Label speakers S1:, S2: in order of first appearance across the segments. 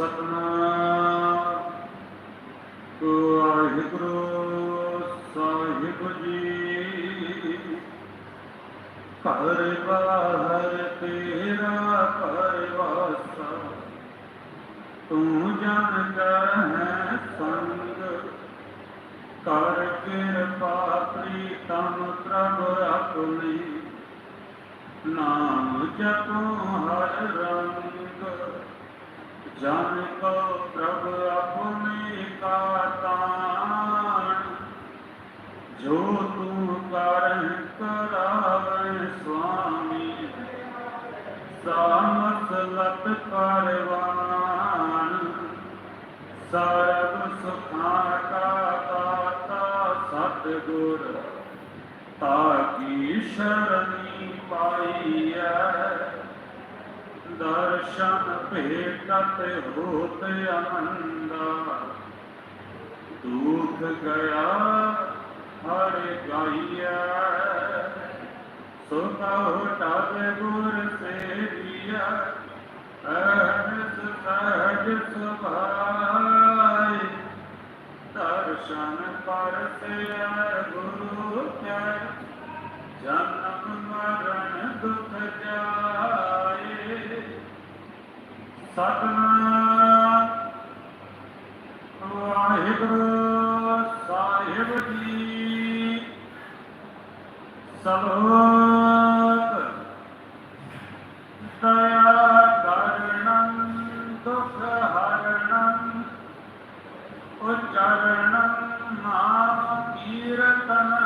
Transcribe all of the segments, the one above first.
S1: ਸਤਨਾਮ। ਵਾਹਿਗੁਰੂ ਸਾਹਿਬ ਜੀ, ਘਰ ਬਾਹਰ ਤੇਰਾ ਪਰਵਾਸਾ ਤੂੰ ਜਾਣਦਾ ਹੈ ਸੰਗ, ਕਰ ਕਿਰਪਾ ਪ੍ਰੀਤਮ ਪ੍ਰਭ ਆਪਣੀ। ਨਾਮ ਜਪੋ ਹਰ ਰੰਗ। ਜਨ ਕੋ ਪ੍ਰਭ ਆਪਣੇ ਕਾ ਤਾਣ ਜੋ ਤੂੰ ਕਰਹਿ ਕਰਾਵੇ ਸੁਆਮੀ ਸਾਮਸਲਤ ਪਰਵਾਨ। ਸਰਬ ਸੁਖਾ ਕਾ ਦਾਤਾ ਸਤਿਗੁਰ, ਤਾ ਤਾਕੀ ਸ਼ਰਣੀ ਪਾਈਐ? ਦਰਸ਼ਨ ਭੇਟਤ ਹੋਤ ਆਨੰਦਾ। ਦੁਖ ਗਿਆ ਹਰ ਗਾਈਐ। ਸੋ ਕਹੋ ਗੁਰ ਸੇਵੀਆ ਅਹਸ ਸਹਜ ਸੁਭਾਈ ਦਰਸ਼ਨ ਪਰਸਿਆ ਗੁਰੂ ਕੈ। ਜਨਮ ਮਰਨ ਦੁਖ ਸਤਨਾਮ ਵਾਹਿਗੁਰੂ ਸਾਹਿਬ ਜੀ ਸਲੋਕ ਦਇਆ ਕਰਣੰ ਦੁਖ ਹਰਣੰ ਉਚਰਣੰ ਨਾਮ ਕੀਰਤਨ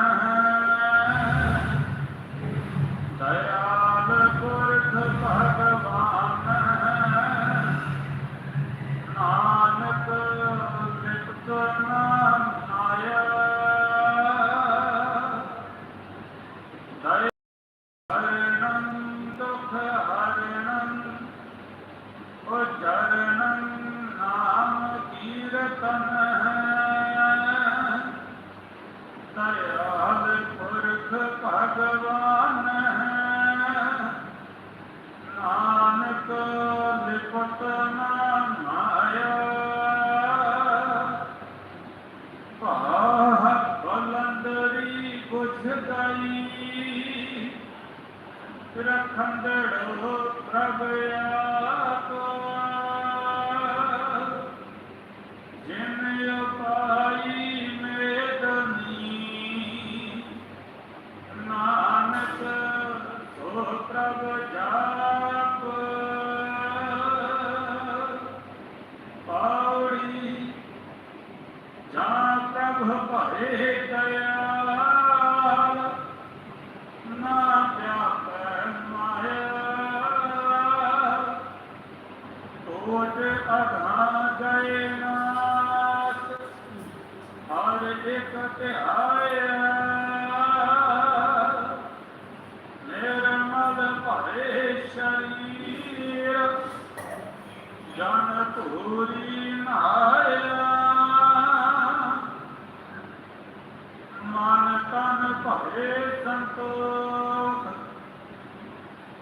S1: ਦਇਆਲ ਪੁਰਖ ਭਗਵਾਨ ਹੈ ਨਾਨਕ ਲਿਪਤ ਨਾਮ ਆਇਆ ਪਾਹ ਬਲੰਦਰੀ ਕੁਛ ਗਈ ਰਖੰਦੜੋ ਪ੍ਰਭ ਆਪ ਜਿਨ ਉਪਾਈ ਮੇਦਨੀ ਨਾਨਕ ਸੋ ਪ੍ਰਭ ਜਾਪ। ਪੌੜੀ ਜਾਂ ਪ੍ਰਭ ਭਰੇ ਦਇਆਲ, ਨਾ ਪਿਆਪੈ ਮਾਇਆ। ਟੋਟ ਅਧਾ ਗਏ ਨਾਸ ਹਰ ਇੱਕ ਧਿਆਇਆ ਸ਼ਰੀਰ, ਜਨ ਧੂਰੀ ਨਾਇਆ। ਮਨ ਤਨ ਭਰੇ ਸੰਤੋਖ,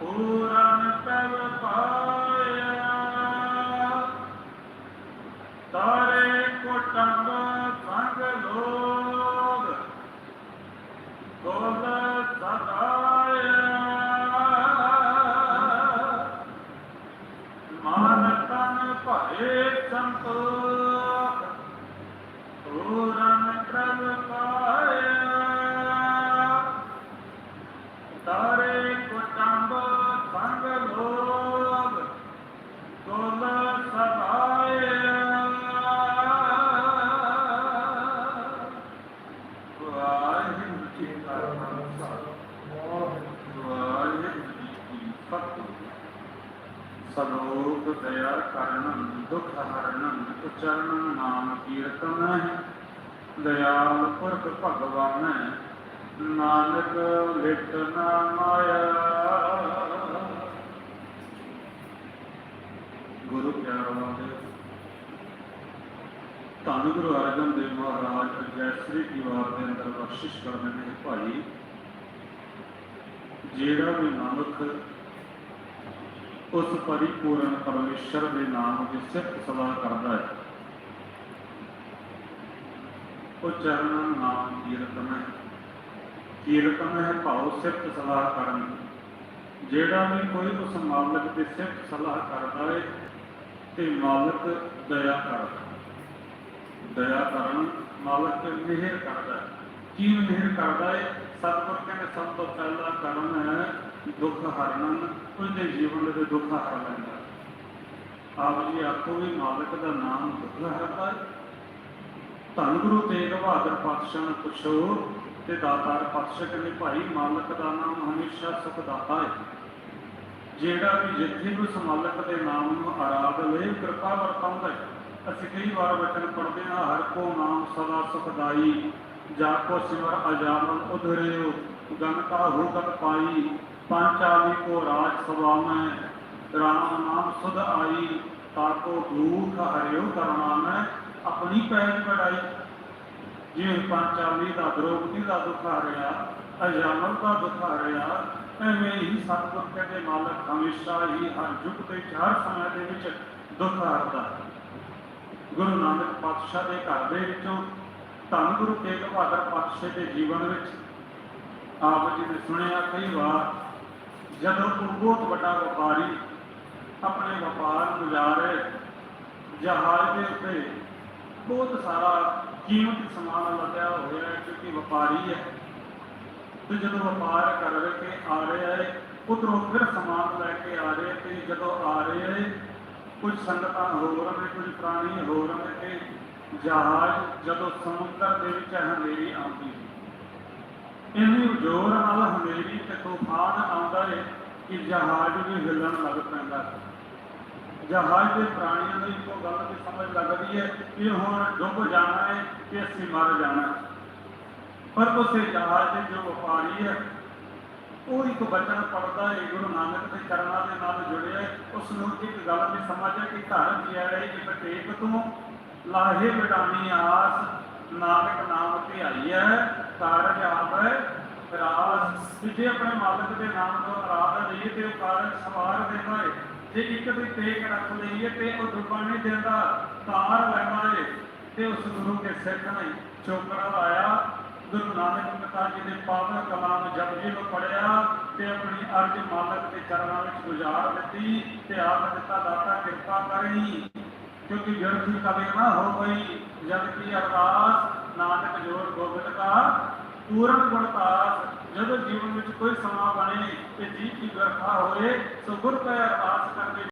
S1: ਪੂਰਨ ਪ੍ਰਭ ਪਾਇਆ। ਤਾਰੇ ਕੁਟੰਬ ਸੰਗ ਲੋਗ ਗੋਲ ਤਨ ਭਰੇ ਸੰਤੋਖ ਸਲੋਕ ਦਇਆ ਕਰਨ, ਦੁਖ ਹਰਨ, ਉਚਰਨ ਨਾਮ ਕੀਰਤਨ ਦਇਆਲ ਪੁਰਖ ਭਗਵਾਨ ਨਾਨਕ ਲਿਟ ਨਾ ਮਾਇਆ। ਗੁਰੂ ਪਿਆਰਾ ਦੇ ਧੰਨ ਗੁਰੂ ਅਰਜਨ ਦੇਵ ਮਹਾਰਾਜ ਜੈਸਰੀ ਦੀ ਵਾਰ ਦੇ ਅੰਦਰ ਬਖਸ਼ਿਸ਼ ਕਰਦੇ ਨੇ ਭਾਈ। ਜਿਹੜਾ ਵੀ ਨਾਨਕ ਉਸ ਪਰਿਪੂਰਨ ਪਰਮੇਸ਼ਰ ਦੇ ਨਾਮ ਦੀ ਸਿਫਤ ਸਲਾਹ ਕਰਦਾ ਹੈ ਉਹ ਚਰਨ ਨਾਮ ਕੀਰਤਨ ਹੈ ਕੀਰਤਨ ਹੈ ਭਾਉ ਸਿਫਤ ਸਲਾਹ ਕਰਨ ਜਿਹੜਾ ਵੀ ਕੋਈ ਉਸ ਮਾਲਕ ਦੀ ਸਿਫਤ ਸਲਾਹ ਕਰਦਾ ਹੈ ਤੇ ਮਾਲਕ ਦਇਆ ਕਰਦਾ ਦਇਆ ਕਰਨ ਮਾਲਕ ਤੇ ਮਿਹਰ ਕਰਦਾ ਹੈ ਕੀ ਮਿਹਰ ਕਰਦਾ ਹੈ ਸਤਿਗੁਰ ਕਹਿੰਦੇ ਸਭ ਤੋਂ ਪਹਿਲਾ ਕਰਮ ਹੈ ਦੁੱਖ ਹਰਨ ਉਹਦੇ ਜੀਵਨ ਦੇ ਦੁੱਖ ਹਰ ਲੈਂਦਾ ਆਪ ਜੀ ਆਖੋ ਵੀ ਮਾਲਕ ਦਾ ਨਾਮ ਦੁੱਖ ਹਰਦਾ ਹੈ ਧੰਨ ਗੁਰੂ ਤੇਗ ਬਹਾਦਰ ਪਾਤਸ਼ਾਹ ਨੂੰ ਪੁੱਛੋ ਤੇ ਦਾਤਾਰ ਪਾਤਸ਼ਾਹ ਕਹਿੰਦੇ, ਭਾਈ, ਮਾਲਕ ਦਾ ਨਾਮ ਹਮੇਸ਼ਾ ਸੁਖ ਦਾਤਾ ਹੈ। ਜਿਹੜਾ ਵੀ ਜਿੱਥੇ ਉਸ ਮਾਲਕ ਦੇ ਨਾਮ ਨੂੰ ਆਰਾਧ ਲੈ ਕਿਰਪਾ ਵਰਤਾਉਂਦਾ ਹੈ। ਅਸੀਂ ਕਈ ਵਾਰ ਵਚਨ ਪੜ੍ਹਦੇ ਹਾਂ, ਹਰ ਕੋ ਨਾਮ ਸਦਾ ਸੁਖਦਾਈ ਜਾ ਕੋ ਸਿਮਰ ਅਜਾਮਨ ਉਧਰਿਓ, ਗਨ ਕਾ ਹੁਕਮ ਪਾਈ ਪੰਚਾਲੀ ਕੋ ਰਾਜ ਸਭਾ ਮੈਂ ਰਾਮ ਨਾਮ ਸੁਧ ਆਈ ਤਾਕੋ ਦੁਖ ਹਰਿਓ ਕਰਨਾ ਮੈਂ ਆਪਣੀ ਪੈਜ ਕਢਾਈ। ਜਿਵੇਂ ਪੰਚਾਲੀ ਦਾ ਦ੍ਰੋਪਦੀ ਦਾ ਦੁੱਖ ਹਰਿਆ ਅਜਾਮਨ ਦਾ ਦੁੱਖ ਐਵੇਂ ਹੀ ਸਤਿਗੁਰ ਕਹਿੰਦੇ ਮਾਲਕ ਹਮੇਸ਼ਾ ਹੀ ਹਰ ਯੁੱਗ ਦੇ ਹਰ ਸਮੇਂ ਦੇ ਵਿੱਚ ਦੁੱਖ ਹੈ ਗੁਰੂ ਨਾਨਕ ਪਾਤਸ਼ਾਹ ਦੇ ਘਰ ਦੇ ਵਿੱਚੋਂ ਧੰਨ ਗੁਰੂ ਤੇਗ ਬਹਾਦਰ ਪਾਤਸ਼ਾਹ ਦੇ ਜੀਵਨ ਵਿੱਚ ਆਪ ਜੀ ਨੇ ਸੁਣਿਆ ਕਈ ਵਾਰ ਜਦੋਂ ਕੋਈ ਬਹੁਤ ਵੱਡਾ ਵਪਾਰੀ ਆਪਣੇ ਵਪਾਰ ਨੂੰ ਜਾ ਜਹਾਜ਼ ਦੇ ਉੱਤੇ ਬਹੁਤ ਸਾਰਾ ਕੀਮਤੀ ਸਮਾਨ ਲੱਗਿਆ ਹੋਇਆ ਹੈ, ਕਿਉਂਕਿ ਵਪਾਰੀ ਹੈ। ਤੇ ਜਦੋਂ ਵਪਾਰ ਕਰ ਕੇ ਆ ਰਿਹਾ ਹੈ, ਉਧਰੋਂ ਫਿਰ ਸਮਾਨ ਲੈ ਕੇ ਆ ਰਹੇ ਤੇ ਜਦੋਂ ਆ ਰਹੇ ਹੈ, ਕੁਝ ਸੰਗਤਾਂ ਹੋਰ ਨੇ, ਕੁਝ ਪ੍ਰਾਣੀ ਹੋਰ ਨੇ ਤੇ ਜਹਾਜ਼ ਜਦੋਂ ਸਮੁੰਦਰ ਦੇ ਵਿੱਚ ਹਨੇਰੀ ਆਉਂਦੀ ਹੈ। ਇੰਨੀ ਜ਼ੋਰ ਨਾਲ ਹਨੇਰੀ ਤੇ ਤੂਫਾਨ ਕਿ ਜਹਾਜ਼ ਵੀ ਹਿੱਲਣ ਲੱਗ ਪੈਂਦਾ। ਹੈ ਜਹਾਜ਼ ਦੇ ਪ੍ਰਾਣੀਆਂ ਨੂੰ ਇੱਕੋ ਗੱਲ ਦੀ ਸਮਝ ਲੱਗਦੀ ਹੈ ਕਿ ਹੁਣ ਡੁੱਬ ਜਾਣਾ ਹੈ ਕਿ ਅਸੀਂ ਮਰ ਜਾਣਾ। ਪਰ ਉਸੇ ਜਹਾਜ਼ ਦੇ ਜੋ ਵਪਾਰੀ ਹੈ, ਉਹ ਇੱਕ ਬਚਨ ਪੜਦਾ ਹੈ, ਗੁਰੂ ਨਾਨਕ ਦੇ ਚਰਨਾਂ ਦੇ ਨਾਲ ਜੁੜਿਆ ਉਸ ਨੂੰ ਇੱਕ ਗੱਲ ਦੀ ਸਮਝ ਹੈ ਕਿ ਘਰ ਜਿਆ ਇੱਕ ਟੇਕ ਤੋਂ ਲਾਹੇ ਵਿਡਾਨੀ ਆਸ ਨਾਨਕ ਨਾਮ ਧਿਆਈ ਹੈ। ਕਾਰਜ ਆਵੈ ਰਾਸ ਤੇ ਆਪਣੇ ਮਾਲਕ ਦੇ ਨਾਮ ਤੋਂ ਆਰਾਧ ਲਈਏ ਤੇ ਸਵਾਰ ਦਿੰਦਾ ਹੈ ਜੇ ਇੱਕ ਦੀ ਟੇਕ ਰੱਖ ਲਈਏ ਤੇ ਉਹ ਡੁੱਬਣ ਨਹੀਂ ਦਿੰਦਾ, ਤਾਰ ਲੈਂਦਾ ਹੈ ਤੇ ਉਸ ਗੁਰੂ ਦੇ ਸਿੱਖ ਨੇ ਚੋਕਰਾ ਲਾਇਆ ਗੁਰੂ ਨਾਨਕ ਪਿਤਾ ਜੀ ਦੇ ਪਾਵਨ ਕਲਾਮ ਜਪਜੀ ਨੂੰ ਪੜਿਆ ਤੇ ਆਪਣੀ ਅਰਜ ਮਾਲਕ ਦੇ ਚਰਨਾਂ ਵਿੱਚ ਗੁਜ਼ਾਰ ਦਿੱਤੀ ਤੇ ਆਪ ਦਿੱਤਾ ਦਾਤਾ ਕਿਰਪਾ ਕਰੀ। ਕਿਉਂਕਿ ਵਿਅਰਥੀ ਕਦੇ ਨਾ ਹੋ ਗਈ ਜਦ ਕੀ ਅਰਦਾਸ ਨਾਨਕ ਜੋਰ ਗੋਬਿੰਦ ਕਾ, ਪੂਰਨ ਗੁਣਤਾਸ ਜਦੋਂ ਜੀਵਨ ਵਿੱਚ ਕੋਈ ਸਮਾਂ ਬਣੇ ਤੇ ਜੀ ਕੀ ਵਰਖਾ ਹੋਏ ਸੋ ਗੁਰ ਕੈ ਅਰਦਾਸ ਕਰਕੇ